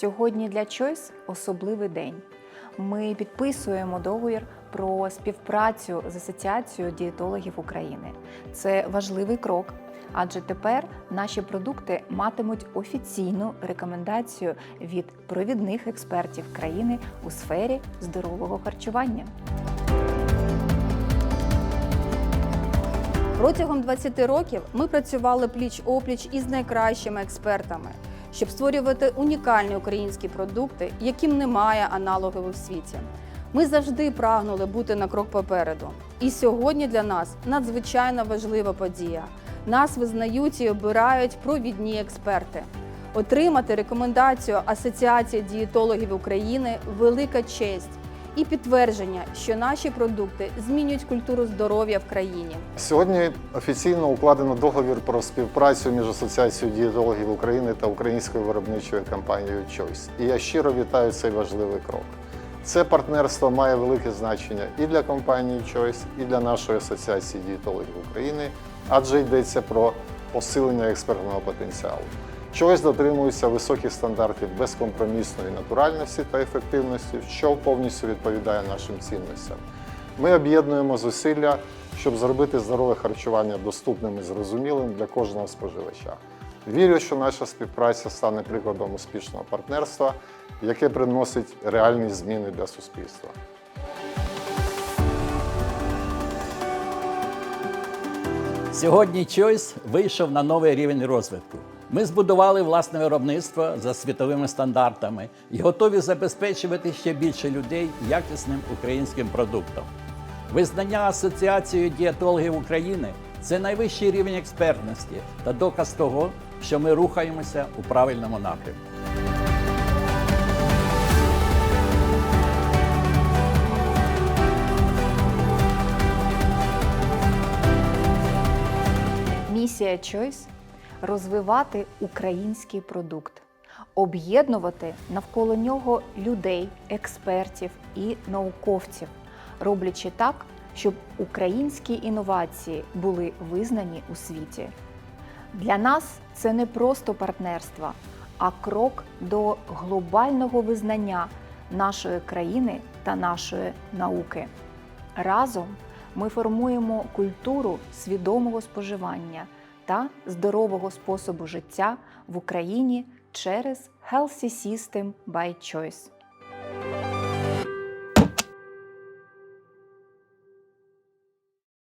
Сьогодні для Choice особливий день. Ми підписуємо договір про співпрацю з Асоціацією дієтологів України. Це важливий крок, адже тепер наші продукти матимуть офіційну рекомендацію від провідних експертів країни у сфері здорового харчування. Протягом 20 років ми працювали пліч-опліч із найкращими експертами, щоб створювати унікальні українські продукти, яким немає аналогів у світі. Ми завжди прагнули бути на крок попереду. І сьогодні для нас надзвичайно важлива подія. Нас визнають і обирають провідні експерти. Отримати рекомендацію Асоціації дієтологів України велика честь і підтвердження, що наші продукти змінюють культуру здоров'я в країні. Сьогодні офіційно укладено договір про співпрацю між Асоціацією дієтологів України та українською виробничою компанією Choice. І я щиро вітаю цей важливий крок. Це партнерство має велике значення і для компанії Choice, і для нашої асоціації дієтологів України, адже йдеться про посилення експертного потенціалу. Choice дотримується високих стандартів безкомпромісної натуральності та ефективності, що повністю відповідає нашим цінностям. Ми об'єднуємо зусилля, щоб зробити здорове харчування доступним і зрозумілим для кожного споживача. Вірю, що наша співпраця стане прикладом успішного партнерства, яке приносить реальні зміни для суспільства. Сьогодні Choice вийшов на новий рівень розвитку. Ми збудували власне виробництво за світовими стандартами і готові забезпечувати ще більше людей якісним українським продуктом. Визнання Асоціацією дієтологів України це найвищий рівень експертності та доказ того, що ми рухаємося у правильному напрямку. Місія Choice – розвивати український продукт, об'єднувати навколо нього людей, експертів і науковців, роблячи так, щоб українські інновації були визнані у світі. Для нас це не просто партнерство, а крок до глобального визнання нашої країни та нашої науки. Разом ми формуємо культуру свідомого споживання та здорового способу життя в Україні через Healthy System by Choice.